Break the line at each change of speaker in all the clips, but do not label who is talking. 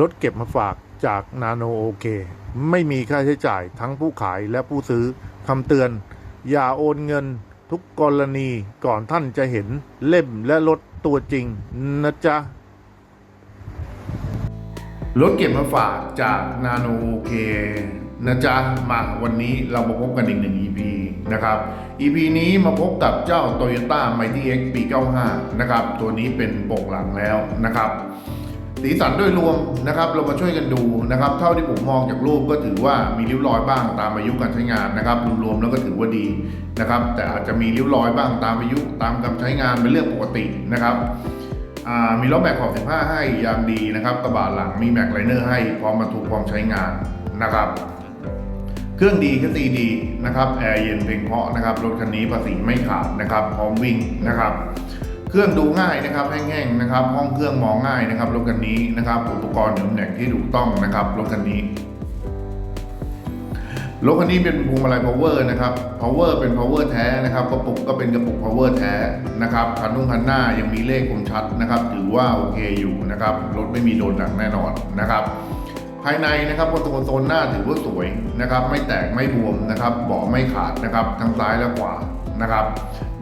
รถเก็บมาฝากจากนาโนโอเค ไม่มีค่าใช้จ่ายทั้งผู้ขายและผู้ซื้อคำเตือน อย่าโอนเงินทุกกรณีก่อนท่านจะเห็นเล่มและรถตัวจริงนะจ๊ะ รถเก็บมาฝากจากนาโนโอเคนะจ๊ะ มาวันนี้เรามาพบกันอีกหนึ่ง EP นะครับ EP นี้มาพบกับเจ้า Toyota Mighty X ปี 95 นะครับ ตัวนี้เป็นปกหลังแล้วนะครับ สีสันโดยรวมนะครับเรามาช่วยกันดูนะครับ เท่าที่ผมมองจากรูปก็ถือว่ามีริ้วรอยบ้างตามอายุการใช้งานนะครับ รวมๆแล้วก็ถือว่าดีนะครับ แต่อาจจะมีริ้วรอยบ้างตามอายุตามการใช้งานเป็นเรื่องปกตินะครับมีล้อแม็กขอบ15 ให้ยางดีนะครับกระบะหลังมีแม็กไลเนอร์ให้พร้อมบรรทุกพร้อมใช้งานนะครับ เครื่องดีก็ตีดีนะครับแอร์เย็นเพลงเพาะนะครับรถคันนี้ภาษีไม่ขาดนะครับพร้อมวิ่งนะครับ เครื่องดูง่ายนะครับแห้งๆนะครับห้องเครื่องมองง่ายนะครับรถคันนี้นะครับอุปกรณ์หนุนแหน่งที่ถูกต้องนะครับรถคันนี้รถคันนี้เป็นพวงมาลัย power นะครับ power เป็น power แท้นะครับกระปุกก็เป็นกระปุก power แท้นะครับคันนุ่งคันหน้ายังมีเลขคมชัดนะครับ ถือว่าโอเคอยู่นะครับรถไม่มีโดนหนักแน่นอนนะครับ ภายในนะครับคอนโซนหน้าถือว่าสวยนะครับ ไม่แตกไม่บวมนะครับเบาะไม่ขาดนะครับทั้งซ้ายและขวา นะครับ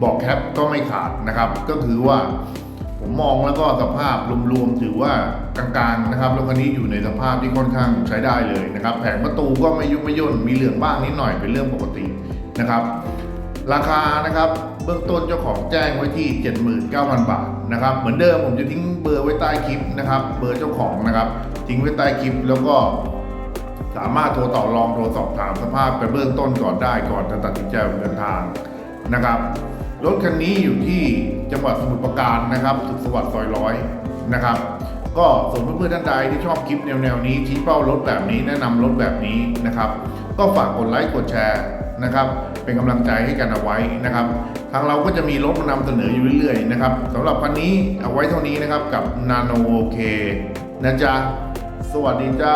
บาะแคปก็ไม่ขาดนะครับ ก็คือว่าผมมองแล้วก็สภาพรวมๆถือว่ากลางๆนะครับรถคันนี้อยู่ในสภาพที่ค่อนข้างใช้ได้เลยนะครับ แผงประตูก็ไม่ยุบไม่ย่นมีเหลืองบ้างนิดหน่อยเป็นเรื่องปกตินะครับ ราคานะครับเบื้องต้นเจ้าของแจ้งไว้ที่ 79,000 บาทนะครับ เหมือนเดิมผมจะทิ้งเบอร์ไว้ใต้คลิปนะครับ เบอร์เจ้าของนะครับทิ้งไว้ใต้คลิปแล้วก็สามารถโทรต่อรองโทรสอบถามสภาพไปเบื้องต้นก่อนได้ก่อนจะตัดสินใจเดินทาง นะครับรถคันนี้อยู่ที่จังหวัดสมุทรปราการนะครับสุขสวัสดิ์ซอยร้อยนะครับ ก็ส่วนเพื่อนๆท่านใดที่ชอบคลิปแนวๆนี้ชี้เป้ารถแบบนี้แนะนำรถแบบนี้นะครับ ก็ฝากกดไลค์กดแชร์นะครับ เป็นกำลังใจให้กันเอาไว้นะครับ ทางเราก็จะมีรถมานำเสนออยู่เรื่อยๆนะครับสำหรับคันนี้เอาไว้เท่านี้นะครับกับ Nano OK นะจ๊ะสวัสดีจ้า